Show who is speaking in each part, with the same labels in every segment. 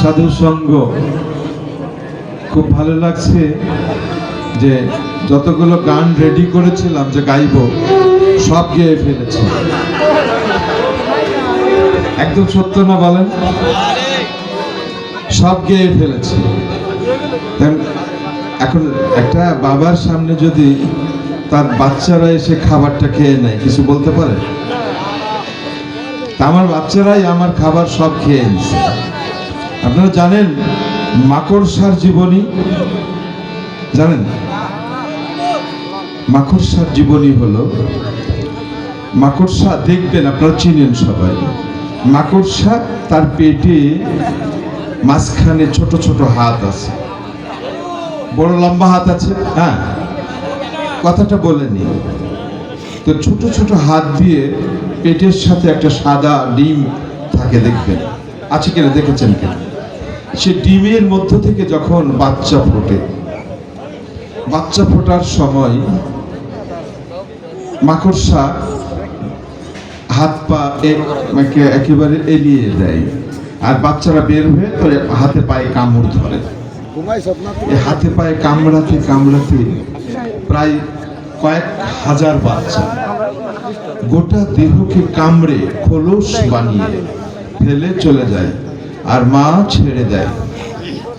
Speaker 1: সাধু সঙ্গ। খুব ভালো লাগছে যে যতগুলো গান রেডি করেছিলাম যে গাইবো, সব গেয়ে ফেলেছি। একদম সত্য না বলেন? সব গেয়ে ফেলেছি। এখন একটা বাবার সামনে যদি তার বাচ্চারা এসে খাবারটা খেয়ে নেয়, কিছু বলতে পারে? আমার বাচ্চারাই আমার খাবার সব খেয়ে নিছে। আপনারা জানেন মাকড়সার জীবনী? জানেন? মাকড়সার জীবনী হলো, মাকড়সা দেখবেন, আপনারা চিনেন সবাই। মাকড়সা তার পেটে মাঝখানে ছোট ছোট হাত আছে। বড় লম্বা হাত আছে? হ্যাঁ। কথাটা বলেনি তো ছোট ছোট হাত দিয়ে পেটের সাথে একটা সাদা ডিম থাকে, দেখবেন। আছে কিনা, দেখেছেন কিনা? সে ডিমের মধ্য থেকে যখন বাচ্চা ফোটে, বাচ্চা ফোটার সময় মাকড়সা হাত পা একেবারে এলিয়ে দেয়। আর বাচ্চারা বের হয়ে তোর হাতে পায়ে কামড় ধরে। হাতে পায়ে কামড়াতে কামড়াতে প্রায় কয়েক হাজার বাচ্চা গোটা দেহকে কামড়ে খোলস বানিয়ে ফেলে চলে যায়। আর মা ছেড়ে দেয়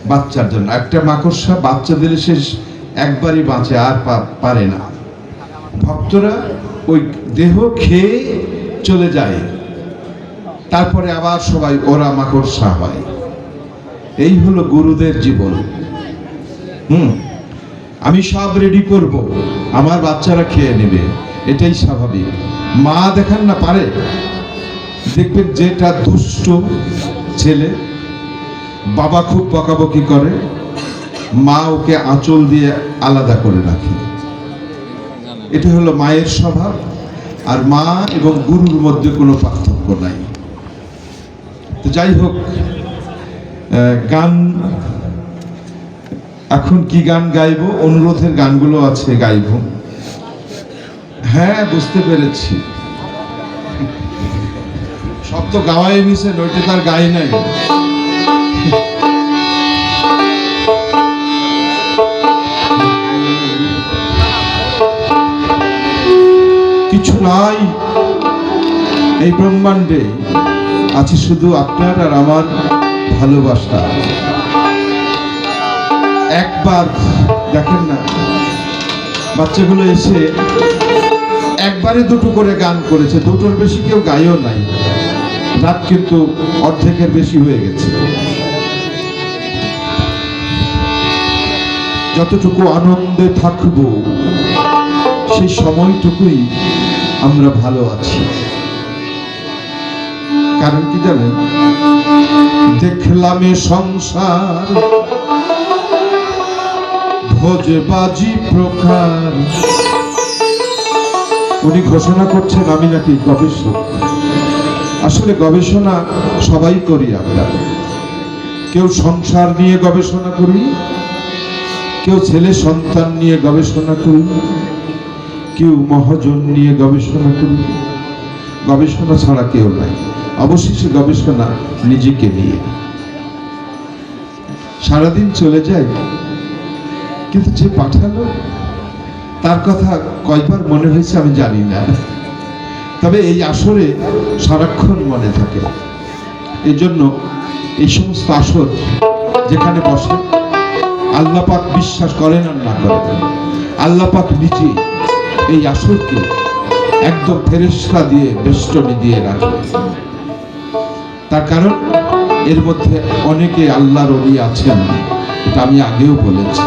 Speaker 1: বাচ্চার জন্য। একটা মাকড়সা বাচ্চা দিলে সে একবারই বাঁচে, আর পারে না। ভক্তরা ওই দেহ খেয়ে চলে যায়। তারপরে আবার সবাই ওরা মাকড়সা হয়। এই হলো গুরুদের জীবন। হুম, আমি সব রেডি করব। আমার বাচ্চারা খেয়ে নেবে। এটাই স্বাভাবিক। মা দেখান না, পারে? দেখবেন যেটা দুষ্ট ছেলে, বাবা খুব বকাবকি করে, মা ওকে আঁচল দিয়ে আলাদা করে রাখে। এটা হলো মায়ের স্বভাব, আর মা এবং গুরুর মধ্যে কোনো পার্থক্য নাই। তো যাই হোক গান, এখন কি গান গাইবো? অনুরোধের গানগুলো আছে, গাইবো। হ্যাঁ বুঝতে পেরেছি। সব তো গাওয়াই নিছে নইতে তার গাই নাই। কিছু নাই এই ব্রহ্মাণ্ডে। আছে শুধু আপনার আর আমার ভালোবাসা। একবার, দেখেন না, বাচ্চাগুলো এসে একবারে দুটো করে গান করেছে, দুটোর বেশি কেউ গায়ও নাই। রাত কিন্তু অর্ধেকের বেশি হয়ে গেছে। যতটুকু আনন্দে থাকব, সেই সময়টুকুই আমরা ভালো আছি। কারণ কি জানেন? দেখলাম সংসার, ভোজে বাজি প্রকার। উনি ঘোষণা করছেন, আমি নাকি গবেষক। আসলে গবেষণা সবাই করি আমরা। কেউ সংসার নিয়ে গবেষণা করি, কেউ ছেলে সন্তান নিয়ে গবেষণা করি, কেউ মহাজন নিয়ে গবেষণা করি। গবেষণা ছাড়া কেউ নাই। অবশেষে গবেষণা নিজেকে নিয়ে। সারাদিন চলে যায়, কিন্তু যে পাঠালো, তার কথা কয়বার মনে হয়েছে আমি জানি না। তবে এই আসরে সারাক্ষণ মনে থাকে। এই জন্য এই সমস্ত আসর যেখানে বসে আল্লাপাক বিশ্বাস করেন আর না করেন। আল্লাহ পাক নিজে এই আসরকে একদম ফেরেশতা দিয়ে, বেষ্টনী দিয়ে রাখে তার কারণ, এর মধ্যে অনেকে আল্লাহর অলি আছেন, এটা আমি আগেও বলেছি।